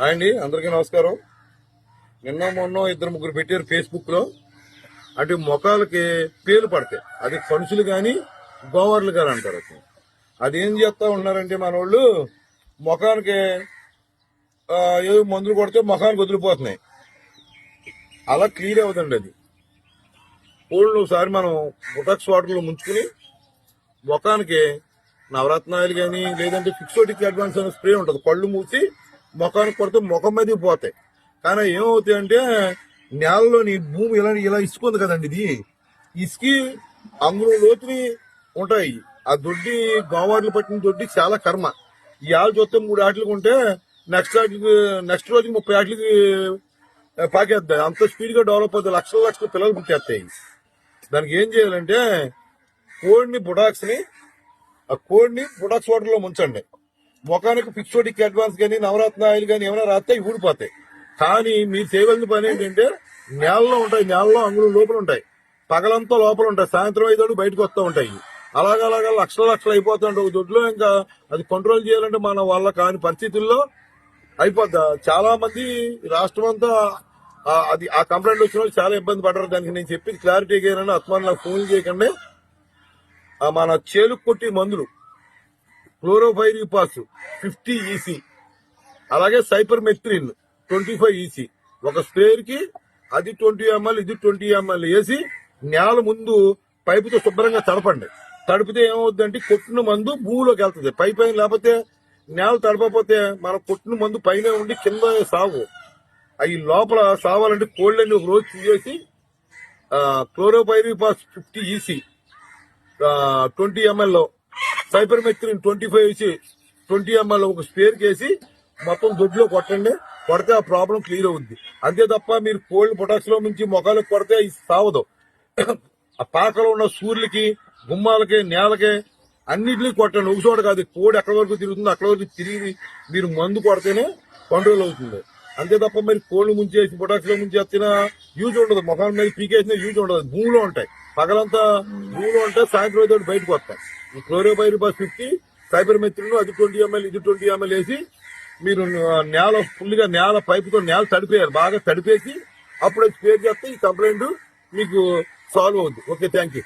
Hi అండి అందరికీ నమస్కారం. నిన్న మొన్న ఇద్దరు ముగ్గురు పెట్టారు ఫేస్బుక్లో. అంటే మొఖాలకి పేలు పడతాయి. అది కనుసులు కానీ గోవర్లు కానీ అంటారు అది. అది ఏం చేస్తా ఉన్నారంటే మన వాళ్ళు ముఖానికి ఏదో మందులు కొడితే ముఖానికి వదిలిపోతున్నాయి. అలా క్లియర్ అవుతుంది అది. కోళ్ళు ఒకసారి మనం బొటాక్స్ వాటర్లో ముంచుకుని ముఖానికి నవరత్నాలు కానీ లేదంటే ఫిక్సోటిక్ అడ్వాన్స్ అనే స్ప్రే ఉంటుంది. పళ్ళు మూసి ముఖానికి కొడితే ముఖం మీద పోతాయి. కానీ ఏమవుతాయి అంటే నేలలోని భూమి ఇలా ఇలా ఇసుకుంది కదండి ఇది. ఇసుకి అంగుళం లోతుని ఉంటాయి. ఆ దొడ్డి గోవార్లు పట్టిన దొడ్డి చాలా కర్మ. ఈ ఆలు చూస్తే మూడు ఆటలకు ఉంటే నెక్స్ట్ ఆటలకి నెక్స్ట్ రోజుకి ముప్పై ఆటలకి పాకేస్తాయి అంత స్పీడ్గా డెవలప్ అవుతుంది లక్షల లక్షల పిల్లలు పుట్టేస్తాయి దానికి ఏం చేయాలంటే కోడిని బుడాక్స్ని ఆ కోడిని బుడాక్స్ వాటర్లో ముంచండి. ముఖానికి ఫిక్సోటిక్ అడ్వాన్స్ కానీ నవరత్న ఆయిల్ కానీ ఏమైనా రాస్తే ఊడిపోతాయి కానీ మీరు చేయవలసిన పని ఏంటంటే నేలలో ఉంటాయి నేలలో అంగుళం లోపల ఉంటాయి పగలంతా లోపల ఉంటాయి సాయంత్రం ఐదు బయటకు వస్తూ ఉంటాయి అలాగలాగా లక్షల లక్షలు అయిపోతుంటాయి ఒక దొడ్లో ఇంకా అది కంట్రోల్ చేయాలంటే మన వల్ల కాని పరిస్థితుల్లో అయిపోద్ది చాలా మంది రాష్ట్రం అంతా అది ఆ కంప్లైంట్ వచ్చిన వాళ్ళు చాలా ఇబ్బంది పడ్డారు దానికి నేను చెప్పి క్లారిటీ గారని అత్మాన్ నాకు ఫోన్ చేయకండి మన చేలుకు కొట్టి మందులు క్లోరోఫైరిపాస్ ఫిఫ్టీ ఈసీ అలాగే cypermethrin twenty five EC. ఒక స్ప్రేయర్కి అది ట్వంటీ ఎంఎల్ ఇది ట్వంటీ ఎంఎల్ వేసి నేల ముందు పైపుతో శుభ్రంగా తడపండి. తడిపితే ఏమవుద్దంటే కొట్టిన మందు భూమిలోకి వెళ్తుంది. పై పైన లేకపోతే నేల తడపకపోతే మన కొట్టిన మందు పైన ఉండి కింద సాగు అవి లోపల సావాలంటే కోళ్ళని ఒక రోజు తీసేసి క్లోరోపైరిపాస్ ఫిఫ్టీ ఈసీ ట్వంటీ ఎంఎల్లో సైపర్ మెత్రిన్ ట్వంటీ ఫైవ్ ఇచ్చి ట్వంటీ ఎంఎల్ ఒక స్పేర్ కేసి మొత్తం దొడ్లో కొట్టండి. కొడితే ఆ ప్రాబ్లం క్లియర్ అవుద్ది. అంతే తప్ప మీరు కోల్డ్ పొటాక్స్లో నుంచి మొఖాలకు కొడితే ఇది సావదు. ఆ పాకలో ఉన్న సూర్యులకి గుమ్మాలకి నేలకి అన్నిటినీ కొట్టండి. ఒక చోట కాదు కోడి ఎక్కడి వరకు తిరుగుతుందో అక్కడ వరకు తిరిగి మీరు మందు కొడితేనే కంట్రోల్ అవుతుంది. అంతే తప్ప మరి కోళ్ళు ముంచేసి పొటాక్స్లో ముంచేసిన యూజ్ ఉండదు. మొఖాల మీద పీకేసిన యూజ్ ఉండదు. భూమిలో ఉంటాయి. పగలంతా భూమిలో ఉంటాయి సాయంత్రం అయితే బయటకు వస్తాయి. ఈ క్లోరోబైరిబాస్ ఫిఫ్టీ సైబర్ మెత్రిన్ అది ట్వంటీ ఎంఎల్ ఇది ట్వంటీ ఎంఎల్ వేసి మీరు నేల ఫుల్గా నేల పైపుతో నేల తడిపేయాలి. బాగా తడిపేసి అప్పుడు స్ప్రే చేస్తే ఈ కంప్లైంట్ మీకు సాల్వ్ అవుద్ది. Okay thank you